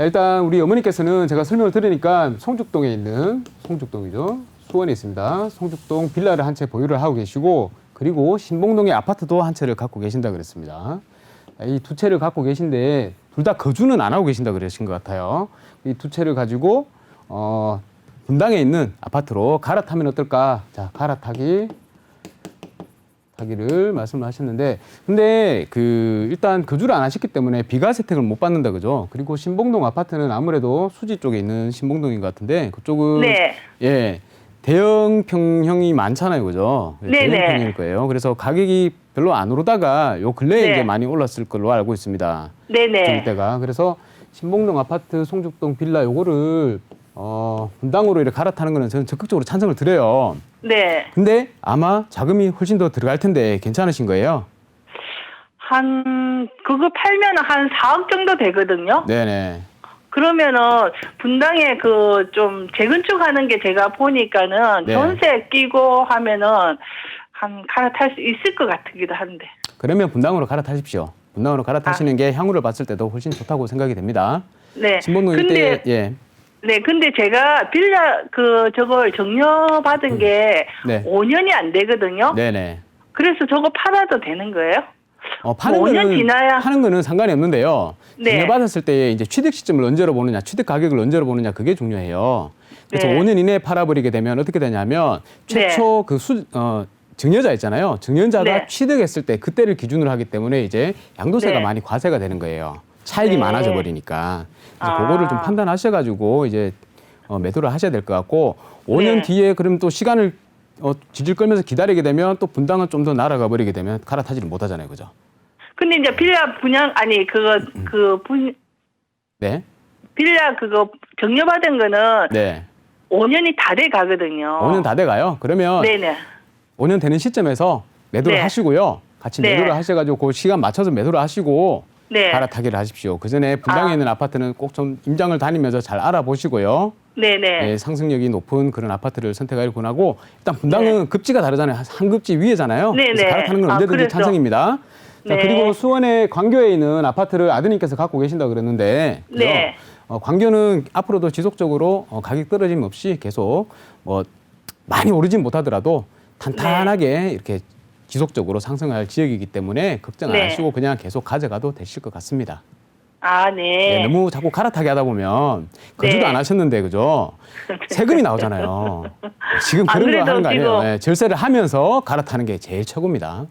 자, 일단 우리 어머니께서는 제가 설명을 들으니까 송죽동에 있는 송죽동이죠. 수원에 있습니다. 송죽동 빌라를 한 채 보유를 하고 계시고 그리고 신봉동의 아파트도 한 채를 갖고 계신다 그랬습니다. 이 두 채를 갖고 계신데 둘 다 거주는 안 하고 계신다 그러신 것 같아요. 이 두 채를 가지고 어, 분당에 있는 아파트로 갈아타면 어떨까? 자, 갈아타기 타기를 말씀을 하셨는데 근데 그 일단 거주를 안 하셨기 때문에 비과세 혜택을 못 받는다 그죠? 그리고 신봉동 아파트는 아무래도 수지 쪽에 있는 신봉동인 것 같은데 그쪽은 네. 예 대형 평형이 많잖아요, 그죠? 네네. 대형 평일 거예요. 그래서 가격이 별로 안 오르다가 요 근래에 네. 이제 많이 올랐을 걸로 알고 있습니다. 네네. 좀 이때가 그래서 신봉동 아파트 송죽동 빌라 요거를 어 분당으로 이렇게 갈아타는 거는 저는 적극적으로 찬성을 드려요. 네. 근데 아마 자금이 훨씬 더 들어갈 텐데 괜찮으신 거예요? 한, 그거 팔면 한 4억 정도 되거든요. 네네. 그러면은 분당에 그 좀 재건축하는 게 제가 보니까는 네. 전세 끼고 하면은 한 갈아탈 수 있을 것 같기도 한데. 그러면 분당으로 갈아타십시오. 분당으로 갈아타시는 게 향후를 봤을 때도 훨씬 좋다고 생각이 됩니다. 네. 신봉동 근데 일대 예. 네, 근데 제가 빌라 그 저걸 정려 받은 게 네. 5년이 안 되거든요. 네네. 그래서 저거 팔아도 되는 거예요? 어, 파는 뭐 5년 거는 지나야- 파는 거는 상관이 없는데요. 네. 받았을 때 이제 취득 시점을 언제로 보느냐, 취득 가격을 언제로 보느냐 그게 중요해요. 그래서 네. 5년 이내에 팔아버리게 되면 어떻게 되냐면 최초 그 수, 어, 증여자 있잖아요. 증여자가 네. 취득했을 때 그때를 기준으로 하기 때문에 이제 양도세가 네. 많이 과세가 되는 거예요. 차익이 네. 많아져 버리니까. 그래서 아. 그거를 좀 판단하셔가지고 이제 어, 매도를 하셔야 될 것 같고 5년 네. 뒤에 그럼 또 시간을 어, 질질 끌면서 기다리게 되면 또 분당은 좀 더 날아가 버리게 되면 갈아타지를 못하잖아요, 그죠? 근데 이제 빌라 분양 아니 그거 음. 그분 네, 빌라 그거 정려 받은 거는 네. 5년이 다 돼 가거든요. 5년 다 돼 가요. 그러면 네네. 5년 되는 시점에서 매도를 네. 하시고요. 같이 네. 매도를 하셔가지고 그 시간 맞춰서 매도를 하시고 네. 갈아타기를 하십시오. 그 전에 분당에 아. 있는 아파트는 꼭 좀 임장을 다니면서 잘 알아보시고요. 네네. 예, 상승력이 높은 그런 아파트를 선택하기를 권하고 일단 분당은 급지가 다르잖아요. 한 급지 위에잖아요. 네, 그래서 네. 갈아타는 건 아, 언제든지 그래서. 찬성입니다. 자, 네. 그리고 수원의 광교에 있는 아파트를 아드님께서 갖고 계신다 고 그랬는데 그죠? 네. 어, 광교는 앞으로도 지속적으로 어, 가격 떨어짐 없이 계속 뭐 많이 오르진 못하더라도 탄탄하게 네. 이렇게 지속적으로 상승할 지역이기 때문에 걱정 안 네. 하시고 그냥 계속 가져가도 되실 것 같습니다. 아 네. 예, 너무 자꾸 갈아타게 하다 보면 거주도 네. 안 하셨는데 그죠? 세금이 나오잖아요. 지금 안 그런 거 그래도 하는 거 아니에요? 지금- 네, 절세를 하면서 갈아타는 게 제일 최고입니다.